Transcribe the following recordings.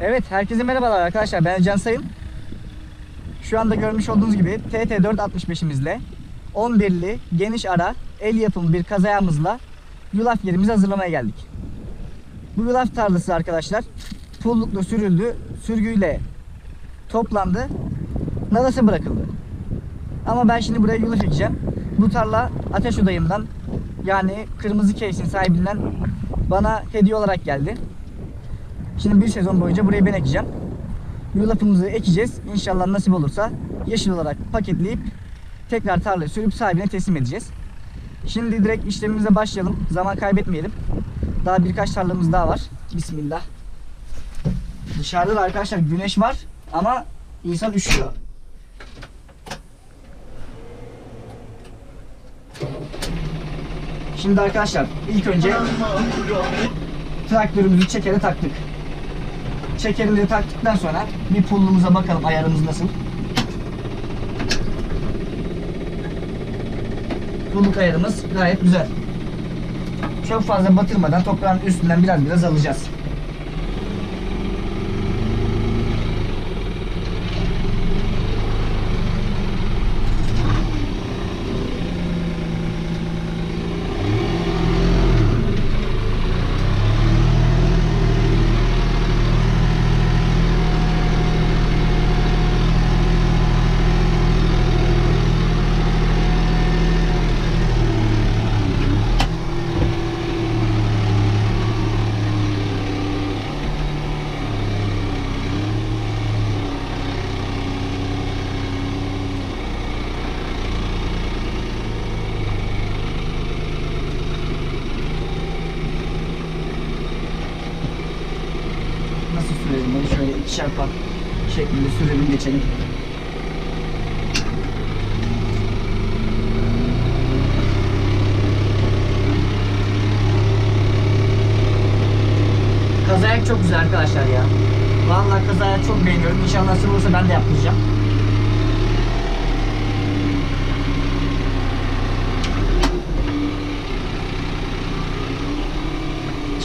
Evet, herkese merhabalar arkadaşlar. Ben Can Sayın. Şu anda görmüş olduğunuz gibi TT465'imizle 11'li geniş ara el yapımı bir kazayağımızla yulaf yerimizi hazırlamaya geldik. Bu yulaf tarlası arkadaşlar pullukla sürüldü, sürgüyle toplandı, nadasa bırakıldı. Ama ben şimdi buraya yulaf ekeceğim. Bu tarla Ateş Odayım'dan yani Kırmızı Case'in sahibinden bana hediye olarak geldi. Şimdi bir sezon boyunca burayı ben ekeceğim. Yulafımızı ekeceğiz. İnşallah nasip olursa yeşil olarak paketleyip tekrar tarlaya sürüp sahibine teslim edeceğiz. Şimdi direkt işlemimize başlayalım. Zaman kaybetmeyelim. Daha birkaç tarlamız daha var. Bismillah. Dışarıda da arkadaşlar güneş var ama insan üşüyor. Şimdi arkadaşlar ilk önce traktörümüzü çekere taktık. Çekerimizi taktıktan sonra bir pullumuza bakalım ayarımız nasıl. Pulluk ayarımız gayet güzel. Çok fazla batırmadan toprağın üstünden biraz biraz alacağız. Nasıl sürelim pat şeklinde sürelim geçelim. Kazayak çok güzel arkadaşlar ya. Vallahi kazayak çok beğeniyorum. İnşallah nasip olursa ben de yaptıracağım.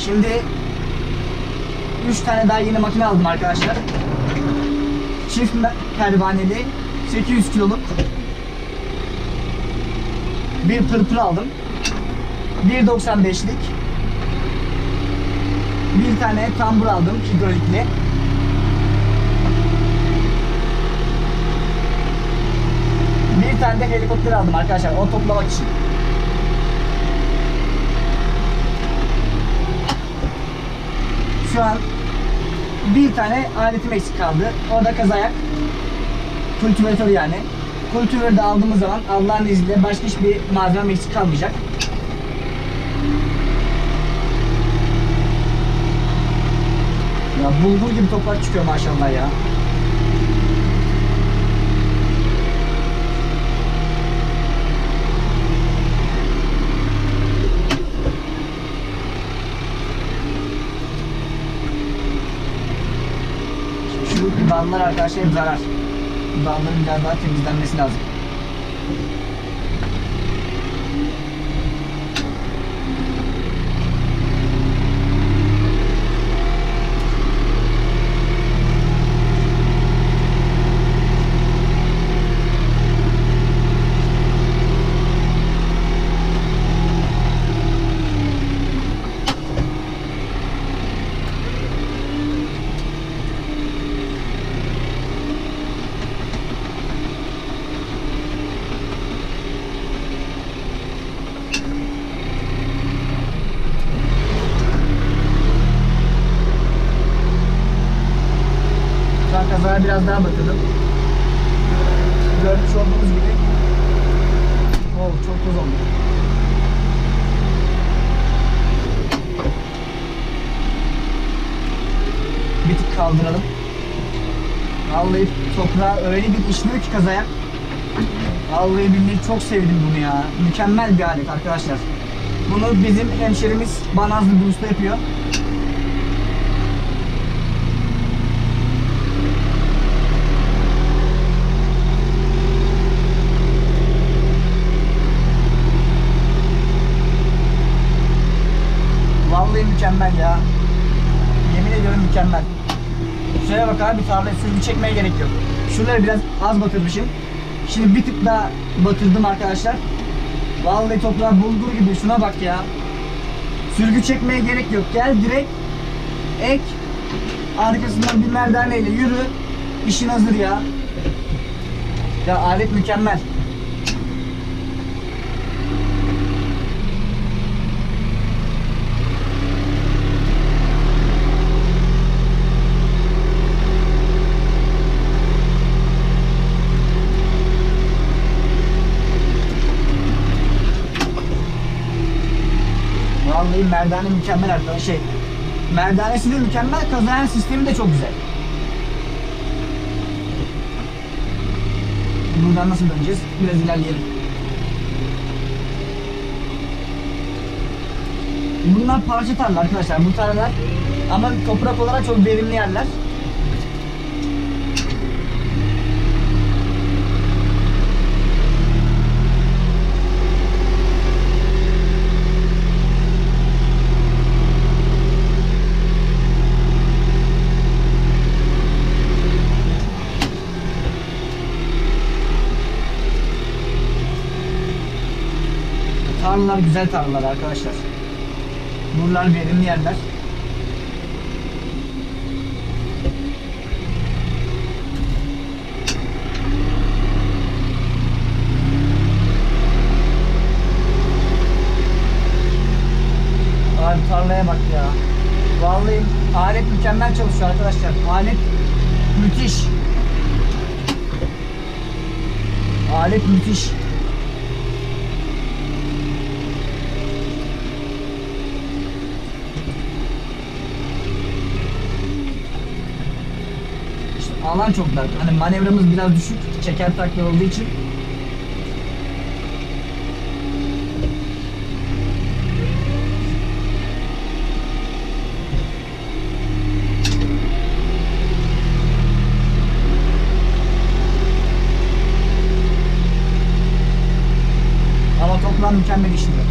Şimdi 3 tane daha yeni makine aldım arkadaşlar. Çift pervaneli 800 kiloluk bir pırpır aldım. 1.95'lik bir tane tambur aldım hidrolikli. Bir tane de helikopter aldım arkadaşlar o toplamak için. Şu an bir tane aletim eksik kaldı. O da kazayak. Kultivatör yani. Kultivatörü de aldığımız zaman Allah'ın izniyle başka hiçbir malzeme eksik kalmayacak. Ya bulgur gibi toprak çıkıyor maşallah ya. Şu dallar arkadaşlar hep zarar. Bu dalların biraz daha temizlenmesi lazım. Şu an kazaya biraz daha batırdım. Görmüş olduğunuz gibi. Oo çok toz oldu. Bir tık kaldıralım. Vallahi toprağı öyle bir işliyor ki kazaya. Vallahi billahi çok sevdim bunu ya. Mükemmel bir alet arkadaşlar. Bunu bizim hemşerimiz Banazlı bir yapıyor. Vallahi mükemmel ya. Yemin ediyorum mükemmel. Şuraya bak abi tarlaya sürgü çekmeye gerek yok. Şuraları biraz az batırmışım. Şimdi bir tık daha batırdım arkadaşlar. Vallahi toprağı bulgur gibi şuna bak ya. Sürgü çekmeye gerek yok. Gel direkt ek arkasından bir merdaneyle yürü. İşin hazır ya. Ya alet mükemmel. Vallahi merdane mükemmel arkadaşlar. Şey, merdanesi de mükemmel, kazayan sistemi de çok güzel. Buradan nasıl döneceğiz? Biraz ilerleyelim. Bunlar parça tarla arkadaşlar. Bu tarlalar ama toprak olarak çok verimli yerler. Tarlalar güzel tarlalar arkadaşlar. Buralar verimli yerler. Abi tarlaya bak ya. Vallahi alet mükemmel çalışıyor arkadaşlar. Alet müthiş. Alet müthiş. Alan çok dar. Hani manevramız biraz düşük. Çeker takla olduğu için. Ama toprağın mükemmel işliyor.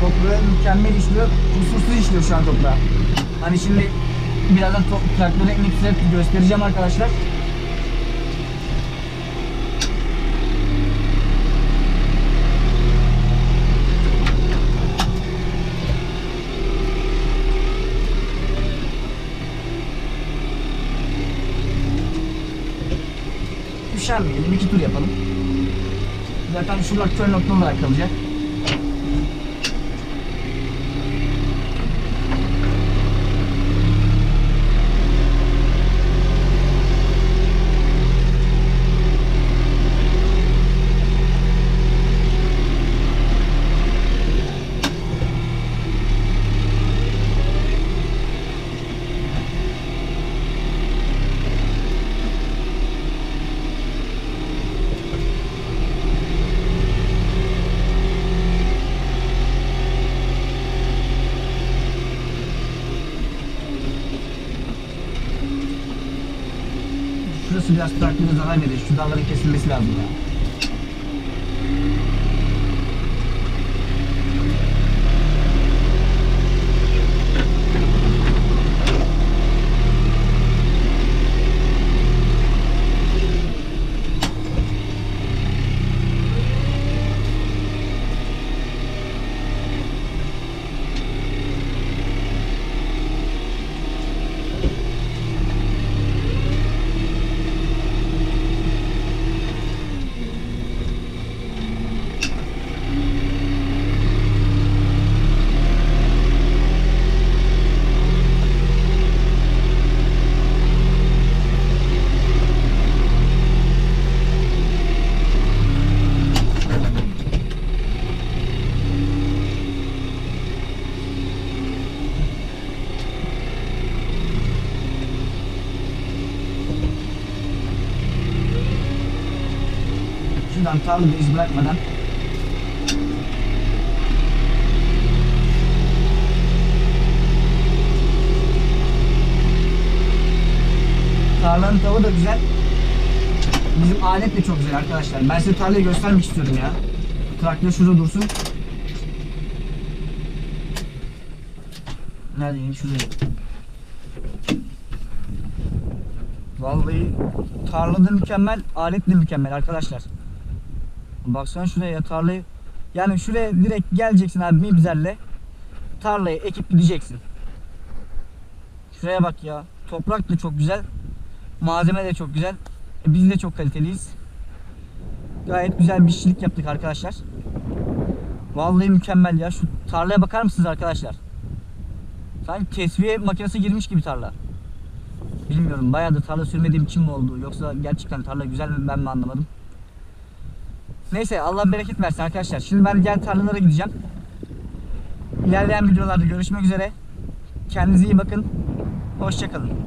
Toprağı mükemmel işliyor. Kusursuz işliyor şu an toprağı. Hani şimdi birazdan traktörü inip göstereceğim arkadaşlar. Üşenmeyelim, iki tur yapalım. Zaten şuralar kör nokta olarak Şurası biraz traktöre zarar verir. Şu dalların kesilmesi lazım ya. Şuradan tarlada iz bırakmadan Tarlanın tavuğu da güzel. Bizim alet de çok güzel arkadaşlar. Ben size tarlayı göstermek istiyorum ya. Traktör şurada dursun. Neredeyim? Şuraya. Vallahi tarla da mükemmel, alet de mükemmel arkadaşlar. Baksana şuraya ya tarlayı. Yani şuraya direkt geleceksin abi mibzerle. Tarlayı ekip gideceksin. Şuraya bak ya. Toprak da çok güzel. Malzeme de çok güzel. E, biz de çok kaliteliyiz. Gayet güzel bir işçilik yaptık arkadaşlar. Vallahi mükemmel ya. Şu tarlaya bakar mısınız arkadaşlar? Sanki tesviye makinesi girmiş gibi tarla. Bilmiyorum bayağı da tarla sürmediğim için mi oldu yoksa gerçekten tarla güzel mi ben mi anlamadım. Neyse Allah bereket versin arkadaşlar. Şimdi ben diğer tarlalara gideceğim. İlerleyen videolarda görüşmek üzere. Kendinize iyi bakın. Hoşçakalın.